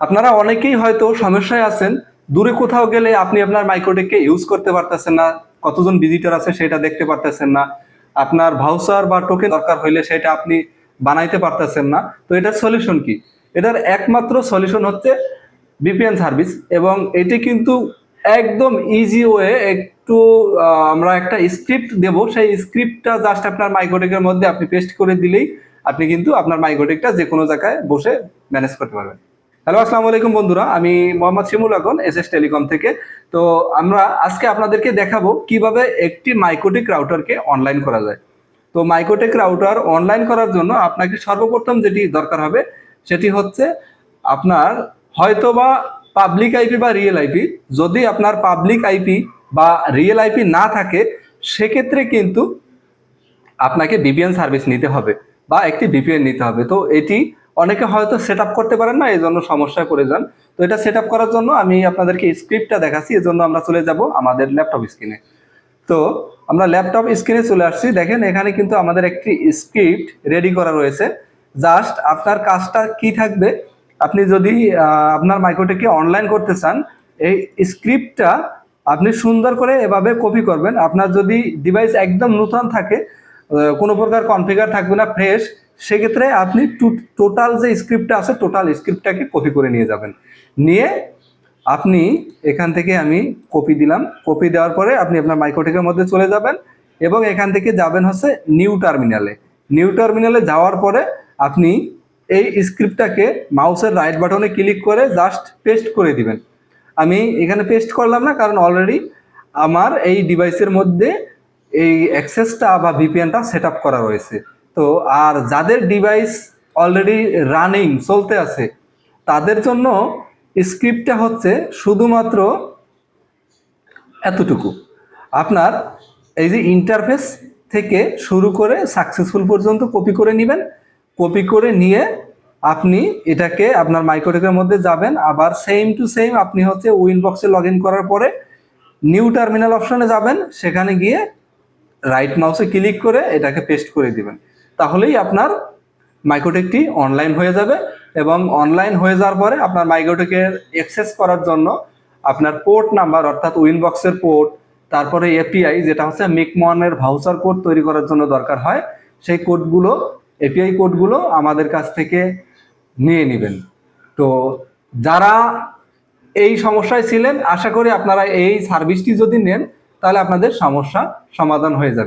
আপনারা অনেকেই হয়তো সমস্যায় আছেন। দূরে কোথাও গেলে আপনি আপনার মাইক্রোটেককে ইউজ করতে পারতেছেন না। কতজন ভিজিটর আছে সেটা দেখতে পারতেছেন না। আপনার ভাউচার বা টোকেন দরকার হইলে সেটা আপনি বানাইতে পারতেছেন না। তো এটার সলিউশন কি? এটার একমাত্র সলিউশন হচ্ছে বিপিএন সার্ভিস এবং এটি কিন্তু একদম ইজি ওয়ে একটু আমরা একটা স্ক্রিপ্ট দেব। সেই স্ক্রিপ্টটা জাস্ট আপনার মাইক্রোটেকের মধ্যে আপনি পেস্ট করে দিলেই আপনি কিন্তু আপনার মাইক্রোটেকটা যে কোনো জায়গায় বসে ম্যানেজ করতে পারবেন। হ্যালো, আসসালামু আলাইকুম বন্ধুরা। আমি Mohammad Shimul Akon S S telecom থেকে। তো আমরা আজকে আপনাদেরকে দেখাবো কীভাবে একটি মাইক্রোটেক রাউটারকে অনলাইন করা যায়। তো মাইক্রোটেক রাউটার অনলাইন করার জন্য আপনাকে সর্বপ্রথম যেটি দরকার হবে, সেটি হচ্ছে আপনার হয়তোবা পাবলিক আইপি বা রিয়েল আইপি যদি আপনার পাবলিক আইপি বা রিয়েল আইপি না থাকে, সেক্ষেত্রে কিন্তু আপনাকে বিপিএন সার্ভিস নিতে হবে বা একটি বিপিএন নিতে হবে। তো এটি অনেকে হয়তো সেট করতে পারেন না এই জন্য সমস্যায় পড়ে যান। তো এটা সেট করার জন্য আমি আপনাদেরকে স্ক্রিপ্টটা দেখাচ্ছি এই জন্য আমরা চলে যাব আমাদের ল্যাপটপ স্ক্রিনে তো আমরা ল্যাপটপ স্ক্রিনে চলে আসছি। দেখেন, এখানে কিন্তু আমাদের একটি স্ক্রিপ্ট রেডি করা রয়েছে। জাস্ট আপনার কাজটা কি থাকবে? আপনি যদি আপনার মাইক্রোটেককে অনলাইন করতে চান, এই স্ক্রিপ্টটা আপনি সুন্দর করে এভাবে কপি করবেন। আপনার যদি ডিভাইস একদম নতুন থাকে কোনো প্রকার কনফিগার থাকবে না ফ্রেশ সেক্ষেত্রে আপনি টোটাল যে স্ক্রিপ্টটা আছে টোটাল স্ক্রিপ্টটাকে কপি করে নিয়ে যাবেন। নিয়ে আপনি এখান থেকে আমি কপি দিলাম। কপি দেওয়ার পরে আপনি আপনার মাইক্রোটেকের মধ্যে চলে যাবেন এবং এখান থেকে যাবেন হচ্ছে নিউ টার্মিনালে নিউ টার্মিনালে যাওয়ার পরে আপনি এই স্ক্রিপ্টটাকে মাউসের রাইট বাটনে ক্লিক করে জাস্ট পেস্ট করে দিবেন। আমি এখানে পেস্ট করলাম না, কারণ অলরেডি আমার এই ডিভাইসের মধ্যে এই অ্যাক্সেসটা বা ভিপিএনটা সেট করা রয়েছে। তো আর যাদের ডিভাইস অলরেডি রানিং চলতে আছে, তাদের জন্য স্ক্রিপ্টটা হচ্ছে শুধুমাত্র এতটুকু। আপনার এই যে ইন্টারফেস থেকে শুরু করে সাকসেসফুল পর্যন্ত কপি করে নেবেন। কপি করে নিয়ে আপনি এটাকে আপনার মাইক্রোটেকের মধ্যে যাবেন। আবার সেম টু সেম আপনি হচ্ছে উইনবক্সে লগ ইন করার পরে নিউ টার্মিনাল অপশনে যাবেন। সেখানে গিয়ে রাইট মাউসে ক্লিক করে এটাকে পেস্ট করে দিবেন। তাহলেই আপনার মাইক্রোটেকটি অনলাইন হয়ে যাবে এবং অনলাইন হয়ে যাওয়ার পরে আপনার মাইক্রোটেকের অ্যাক্সেস করার জন্য আপনার পোর্ট নাম্বার অর্থাৎ উইনবক্সের পোর্ট তারপরে এপিআই যেটা হচ্ছে মিকমনের ভাউচার কোড তৈরি করার জন্য দরকার হয়, সেই কোডগুলো এপিআই কোডগুলো আমাদের কাছ থেকে নিয়ে নেবেন। তো যারা এই সমস্যায় ছিলেন, আশা করি আপনারা এই সার্ভিসটি যদি নেন, তাহলে আপনাদের সমস্যা সমাধান হয়ে যাবে।